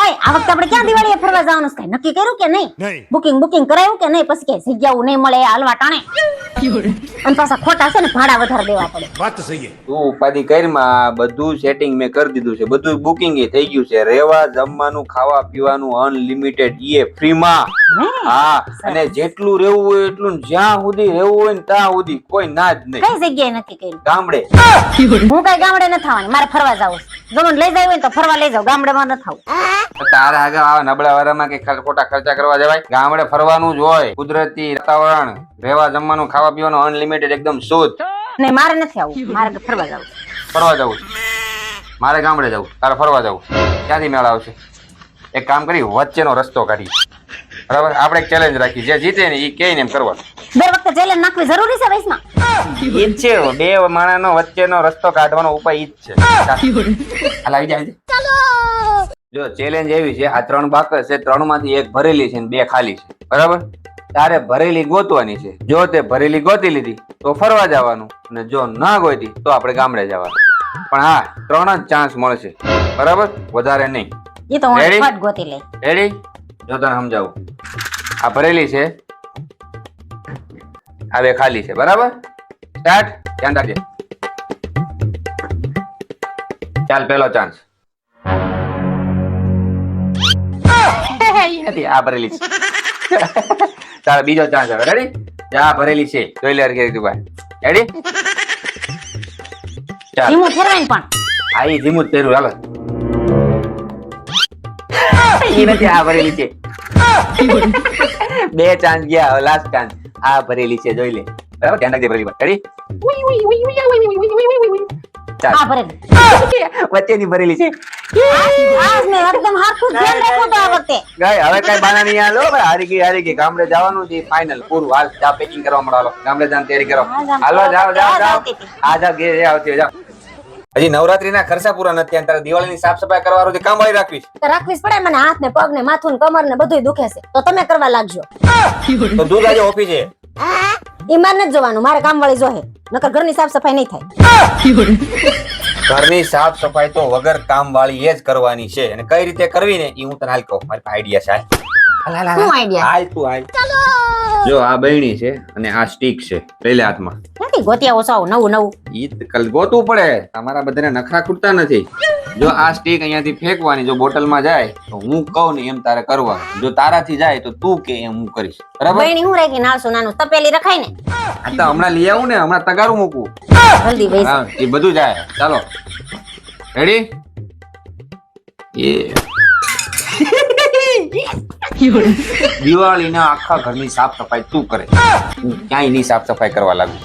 ઓય આ વખતે આપણે ક્યાં દિવાળીએ ફરવા જવાનું છે? નક્કી કર્યું કે નહીં? બુકિંગ બુકિંગ કરાયું કે નહીં? પછી કે જગ્યાઓ નહીં મળે હાલવા ટાણે. અને પાછા ખોટા છે ને ભાડા વધારે દેવા પડે. વાત તો સહી તું ઉપાધિ કરમાં બધું સેટિંગ મેં કરી દીધું છે. બધું બુકિંગ એ થઈ ગયું છે. રહેવા જમવાનું ખાવા પીવાનું અનલિમિટેડ એ ફ્રીમાં હા? અને જેટલું રહેવું હોય એટલું જ્યાં સુધી રહેવું હોય ને ત્યાં સુધી કોઈ ના જ નહીં. કઈ જગ્યાએ નક્કી કર્યું? ગામડે. હું કઈ ગામડે ન થવાની મારે ફરવા જવું જમણ લઈ જાય હોય તો ફરવા લઈ જાવ ગામડેમાં ન થવું. તારે આગળ આવા નબળા વારામાં કે ખોટા ખર્ચા કરવા જવાય? ગામડે ફરવાનું જ હોય કુદરતી વાતાવરણ રહેવા જમવાનું ખાવા પીવાનું અનલિમિટેડ એકદમ શુદ્ધ. નહીં મારે નથી આવું મારે ફરવા જવું. ફરવા જવું મારે ગામડે જવું તારે ફરવા જવું ક્યાંથી મેળ આવશે? એક કામ કરી વચ્ચેનો રસ્તો કાઢી. બરાબર? આપણે એક ચેલેન્જ રાખી. જે જીતે ને એ કે એમ કરવા. દર વખતે ચેલેન્જ નાખવી જરૂરી છે વૈષ્ણવ ઈ છે બે માણસનો વચ્ચેનો રસ્તો કાઢવાનો ઉપાય ઈ જ છે. હાલ આવી જાય જો ચેલેન્જ એવી છે આ ત્રણ બાકસ છે ત્રણમાંથી એક ભરેલી છે બે ખાલી છે. બરાબર? તારે ભરેલી ગોતવાની છે. જો તે ભરેલી ગોતી લીધી તો ફરવા જવાનું. અને જો ના ગોતી તો આપણે ગામડે જવાનું. પણ હા ત્રણ જ ચાન્સ મળશે. બરાબર? વધારે નહીં. એ તો ગોતી લે રેડી જો તને સમજાવું. આ ભરેલી છે. આ બે ખાલી છે. બરાબર? સ્ટાર્ટ ધ્યાન રાખજે. ચાલ પેલો ચાન્સ આ ભરેલી છે ચાલો બીજો ચાન્સ હવે રેડી આ ભરેલી છે જોઈ લે હરખી રીતે રેડી ચાલ ધીમું ફેરવાય પણ હા એ ધીમું જ પહેર્યું હાલો એ નથી આ ભરેલી છે બે ચાન્સ ગયા હવે લાસ્ટ ચાન્સ આ ભરેલી છે જોઈ લે બરાબર ધ્યાન રાખજે ભરેલી રેડી ચાલ. આ વચ્ચેની ભરેલી છે. આજ મેં એકદમ હાથું ધ્યાન રાખ્યું તો આ વખતે. ગાય હવે કઈ બાના નહીં હાલો ભાઈ હારી ગઈ હારી ગઈ. ગામડે જવાનું છે ફાઇનલ પૂરું. હાલ જા પેકિંગ કરવા મળો ગામડે જવાની તૈયારી કરો. હાલો જાઓ. જાઓ ક્યાં જાઓ આવતી હતી? આ જા ઘેર આવતી જાઓ. હજી નવરાત્રીના ખર્ચા પૂરા નથી અને તારે દિવાળીની સાફ સફાઈ કરવાનું છે કામ વાળી રાખવી રાખવીશ રાખવી પડે મને હાથ ને પગ ને માથું ને કમર ને બધું દુખે છે. તો તમે કરવા લાગજો. તો દૂધ આજે ઓફિસે. ઈ મારે નથી જોવાનું મારે કામ વાળી જોહે નકર ઘરની સાફ સફાઈ નહીં થાય. ઘરની સાફ સફાઈ તો વગર કામ વાળી એ જ કરવાની છે. અને કઈ રીતે કરવી ને એ હું તને હાલ કહું. મારી આઈડિયા છે હાલ. શું આઈડિયા હાલ તું હાલ. જો આ બહેણી છે અને આ સ્ટીક છે લઈ લે હાથમાં ગોતિયા નવું નવું. ઈ કલ ગોતવું પડે. તમારા બધાને નખરા ખૂટતા નથી. જો આ સ્ટીક અહીંયાથી ફેંકવાની જો બોટલમાં જાય તો હું કહું ને એમ તારે કરવા. જો તારાથી જાય તો તું કે એમ હું કરીશ. બરાબર? બહેણી હું રાખી નાનસું નાનું. તપેલી રખાય ને. આ તો હમણાં લઈ આવું ને હમણાં તગારું મૂકું. જલ્દી ભાઈ હા એ બધું જાય. ચાલો. રેડી એ. દિવાળીના આખા ઘરની સાફ સફાઈ તું કરે. હું ક્યાંય નહીં સાફ સફાઈ કરવા લાગુ.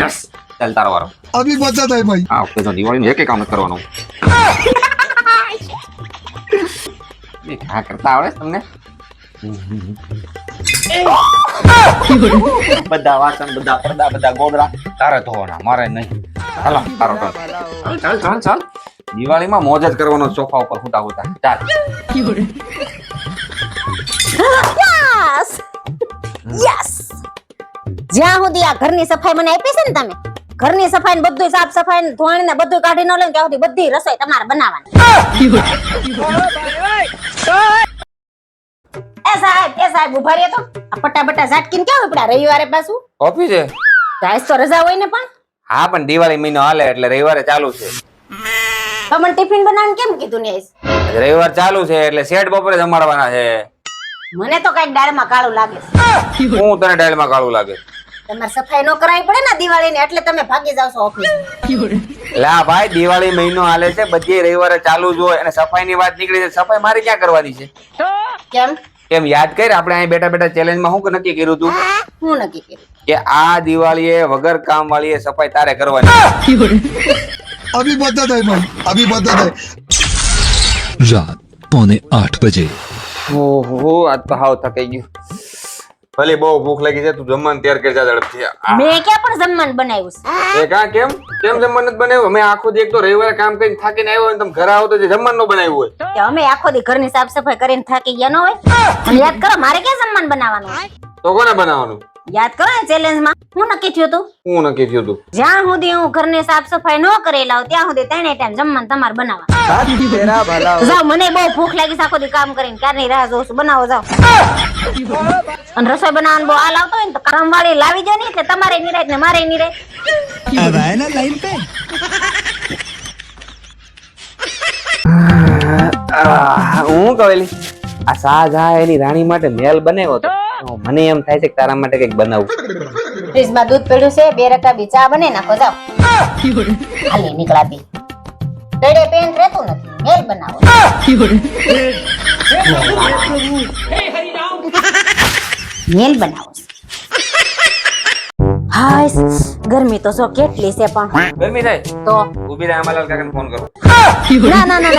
યસ ચાલ તારો અભી બધા થાય ભાઈ. હા ઓકે તો દિવાળીનું એક કામ નથી કરવાનું. હા કરતા આવડે તમને? બધા વાસણ બધા પડદા બધા ગોદડા તારે ધોવાના મારે નહીં. હાલો તારો ચાલ ચાલ ચાલ ચાલ. દિવાળીમાં મોજ જ કરવાનો સોફા ઉપર ફૂટા હોતા ચાલ. યસ યસ જ્યાં સુધી આ ઘરની સફાઈ મને આપી છે ને તમે ઘરની સફાઈ ને બધું સાફ સફાઈ ને ધોણી ને બધું કાઢી ન લઈને ત્યાં સુધી બધી રસોઈ તમારે બનાવવાની. એ સાહેબ એ સાહેબ ઊભા રહ્યા તો. આ પટ્ટા બટ્ટા ઝાટકીને ક્યાં ઉપડા? રવિવારે પાછું? ઓફિસે? આજ તો રજા હોય ને પણ. હા પણ દિવાળી મહિનો હાલે એટલે રવિવારે ચાલુ છે. મને ટિફિન બનાવવાનું કેમ કીધું ને રવિવાર ચાલુ છે એટલે શેડ બપોરે જમાડવાના છે. મને તો કંઈક દાળમાં કાળું લાગે હું તને ડાયલમાં કાળું લાગે. તમારે સફાઈ નો કરાવી પડે ને દિવાળી ને એટલે તમે ભાગી જાવ છો ઓફિસ લા ભાઈ દિવાળી મહિનો હાલે છે બધી રવિવારે ચાલુ જ હોય અને સફાઈ ની વાત નીકળી છે સફાઈ મારે ક્યાં કરવાની છે? કેમ? કેમ યાદ કર આપણે અહીં બેઠા બેઠા ચેલેન્જમાં હું નક્કી કર્યું તું? હું નક્કી કર્યું. કે આ દિવાળી એ વગર કામ વાળીએ સફાઈ તારે કરવાની. અભી બધા થાય ભાઈ અભી બધા થાય રાત પોને આઠ બજે ઓહો આ તો હાવ થકાઈ ગયું. ભલે બહુ ભૂખ લાગી છે તું જમવાનું તૈયાર કરજા ઝડપથી. આ. મેં ક્યાં પણ જમવાનું બનાવ્યું છે? એ કા કેમ? કેમ જમવાનું નથી બનાવ્યું? અમે આખો દી એક તો રવિવારે કામ કરીને થાકીને આવ્યો હોય ને તમે ઘરે આવો તો જે જમવાનું ન બનાવ્યું હોય. કે અમે આખો દી ઘરની સાફ સફાઈ કરીને થાકી ગયા ન હોય? અને યાદ કરો મારે ક્યાં જમવાનું બનાવવાનું હોય? તો કોને બનાવવાનું? યાદ કરો ને ચેલેન્જમાં હું નક્કી થયું હતું? હું નક્કી થયું હતું. જ્યાં સુધી હું ઘરની સાફ સફાઈ ન કરી લાવ ત્યાં સુધી ત્રણે ટાઈમ જમવાનું તમારે બનાવવા જાઓ મને બહુ ભૂખ લાગી સાખો દી કામ કરીને. ક્યારની રાહ જોઉં બનાવો જાઓ. અને રસોઈ બનાવવાનું બહુ આ લાવતો હોય ને તો કામ વાળી લાવી દે ને એટલે તમારે નિરાય ને મારે નિરાય લાઈન હું કવેલી આ શાહજહાં એની રાણી માટે મેલ બનાવ્યો હતો. મને એમ થાય છે કે તારા માટે કંઈક બનાવું. ફ્રીજમાં દૂધ પડ્યું છે બે રકાબી ચા બને નાખો જાઓ. નીકળા બી. તળે પેન રહેતું નથી મેલ બનાવો. મેલ બનાવો. હાય ગરમી તો સો કેટલી છે પણ. ગરમી થાય? તો? ઊભી રહે આમાલાલ કાકાને ફોન કરો. ના ના ના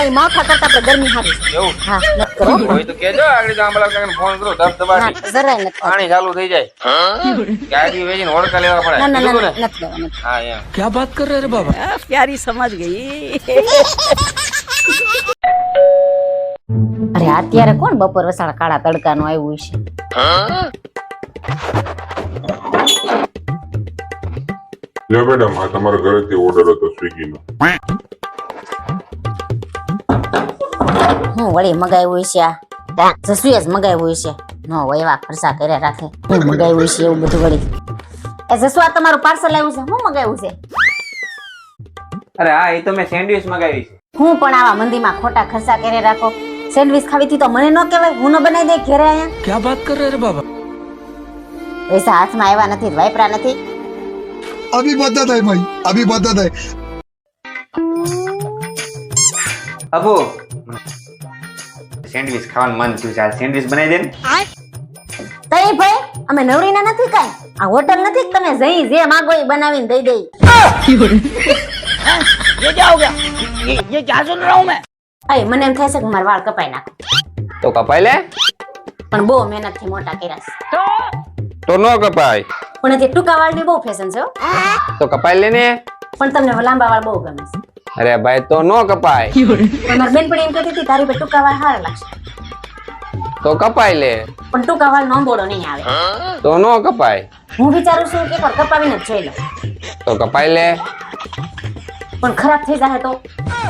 ગરમી ફોન કરો પાણી ચાલુ થઈ જાય. ગાડી રે બાબા? પ્યારી સમજ ગઈ. અરે અત્યારે કોણ બપોર વસાળ કાળા તડકા નું આવ્યું છે લે મેડમ આ તમારા ઘરેથી ઓર્ડર હતો સ્વિગીનો. હું વળી મગાવ્યું છે આ? જ મગાવ્યું છે. નો વયવા ખર્ચા કર્યા રાખે. હું મગાવ્યું. છે એવું બધું વળી. એ જસુ આ તમારું પાર્સલ આવ્યું છે. હું મગાવ્યું છે? અરે હા એ તો મેં સેન્ડવિચ મગાવી છે. હું પણ આવા મંદીમાં ખોટા ખર્ચા કર્યા રાખો. સેન્ડવિચ ખાવી થી તો મને ન કહેવાય હું ન બનાવી દે ઘરે આયા ક્યાં વાત કરે રે બાબા? પૈસા હાથમાં આવ્યા નથી વાયપરા નથી. અભી બધા થાય ભાઈ અભી. બધા થાય અબો સેન્ડવિચ ખાવાનું મન થયું છે આ સેન્ડવિચ બનાવી દે ને તઈ ભાઈ અમે નવરીના નથી કાંઈ આ હોટલ નથી કે તમે જઈ જે માંગો એ બનાવીને દઈ દઈ ये क्या हो गया ये, ये क्या सुन रहा हूँ मैं અય મને એમ થાય છે કે મારા વાળ કપાઈ નાખો તો કપાય લે પણ બહુ મહેનતથી મોટા કર્યા છે તો નો કપાય પણ તે ટૂંકા વાળની બહુ ફેશન છે હો. તો કપાય લે ને પણ તમને લાંબા વાળ બહુ ગમે છે અરે ભાઈ તો નો કપાય. પણ બેનપણી એમ કહેતી હતી તારી પર ટૂંકા વાળ હારા લાગશે. તો કપાય લે. પણ ટૂંકા વાળ નોંબોડો નહીં આવે. તો નો કપાય. હું વિચારું છું કે પર કપાવીને જ જોઈ લો તો કપાય લે. પણ ખરાબ થઈ જાય તો?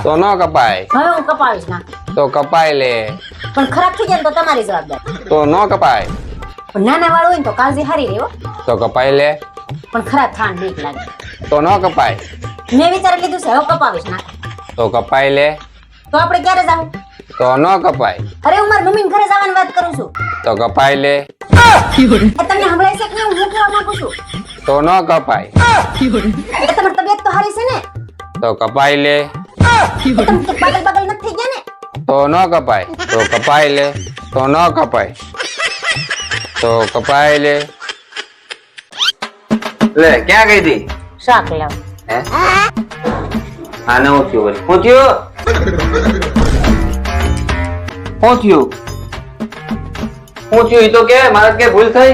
તો નો કપાય. હવે હું કપાવીશ ના. તો કપાય લે. પણ ખરાબ થઈ જાય ને તો તમારી જવાબદારી. તો નો કપાય. પણ નાના વાળ હોય ને તો કાળજી હારી રહ્યો તો કપાય લે. પણ ખરાબ થાન બીક લાગે. તો નો કપાય. મેં વિચારી લીધું છે હવે કપાવીશ ના તો કપાય લે. તો આપણે ક્યારે જાવ તો ન કપાય. અરે હું મારા મમ્મી ઘરે જવાની વાત કરું છું. તો કપાય લે. એ તમને સંભળાય છે કે નહીં? હું કહેવા માંગુ છું? તો ન કપાય. એ તમારી તબિયત તો હારી છે ને? તો કપાઈ લે. તમે પાગલ પાગલ નથી થઈ ગયા ને? તો ન કપાય. તો કપાય લે. તો ન કપાય. તો કપાય લે. લે ક્યાં ગઈ હતી? શાક લાવ. હે? આ નવું થયું વળી શું થયું? થયું? ઈ તો કે, મારા કે ભૂલ થઈ.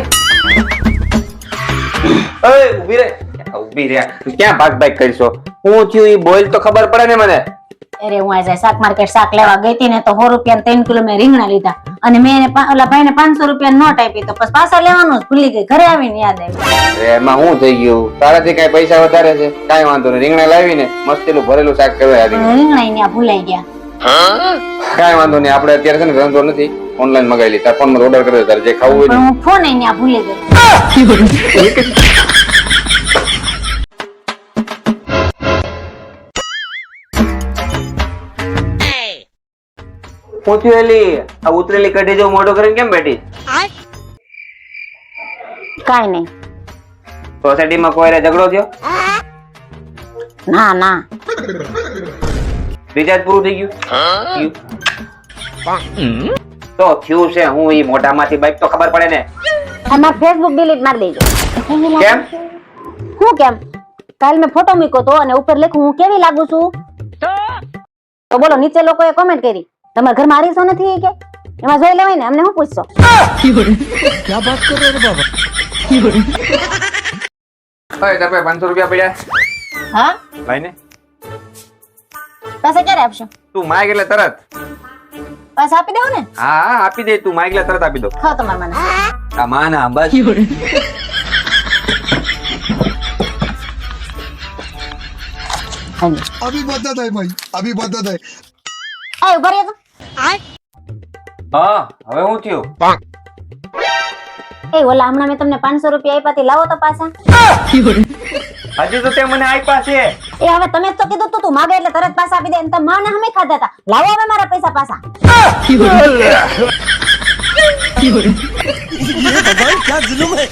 ઊભી રે. ઊભી રે. ક્યાં ભાગ ભાગ કરશો થયું? ઈ બોલ તો ખબર પડે ને મને. અરે હું આજે શાક માર્કેટ શાક લેવા ગઈ હતી ને તો સો રૂપિયા ત્રણ કિલો મેં રીંગણા લીધા. અને મેં એને ઓલા ભાઈને પાંચસો રૂપિયા નોટ આપી તો પછી પાછા લેવાનું ભૂલી ગઈ ઘરે આવીને યાદ આવ્યું એમાં શું થઈ ગયું? તારાથી કઈ પૈસા વધારે છે? કઈ વાંધો નહીં. રીંગણા લાવીને મસ્તીનું ભરેલું શાક કહેવાય રીંગણા અહીંયા ભૂલાઈ ગયા. કઈ વાંધો નહીં. આપણે અત્યારે છે ને ધંધો નથી. ઓનલાઈન મગાવી લીધા ફોનમાં ઓર્ડર કર્યો. તારે જે ખાવું હોય હું ફોન અહીંયા ભૂલી ગઈ. થયું આ ઉતરેલી કઢી જેવું મોઢું કરીને કેમ બેઠી? કાઈ નહીં. સોસાયટીમાં કોઈ રે ઝઘડો થયો? ના ના. રિચાર્જ પૂરું થઈ ગયું? તો થયું છે હું ઈ મોઢામાંથી બાઈક તો ખબર પડે ને. અમાર ફેસબુક ડિલીટ મારી દેજો. કેમ? હું કેમ? કાલ મેં ફોટો મૂક્યો તો અને ઉપર લખ્યું હું કેવી લાગુ છું? તો? બોલો નીચે લોકોએ કોમેન્ટ કરી. તમારા ઘરમાં આરીસો નથી કે? એમાં જોઈ લેવાય ને અમને શું પૂછશો? ક્યાં વાત કરો રે બાબા? ઓય તાર પાસે 500 રૂપિયા પડ્યા. હા? ભાઈને? પાસે ક્યારે આપશો? તું માંગ એટલે તરત. પાસે આપી દઉં ને? હા હા આપી દે. તું માંગ એટલે તરત આપી દો. ખાવ તમાર મને. આ માના બસ अभी बता दे भाई अभी बता दे ए उभर ये હા હવે હું થયું એ ઓલા હમણાં મેં તમને પાંચસો રૂપિયા આપ્યા તે લાવો તો પાછા હજુ તો તે મને આપ્યા છે એ હવે તમે જ તો કીધું તું તું માગે એટલે તરત પાછા આપી દે અને તમે માને હમે ખાધા હતા લાવો હવે મારા પૈસા પાછા ये भगवान क्या जुलुम है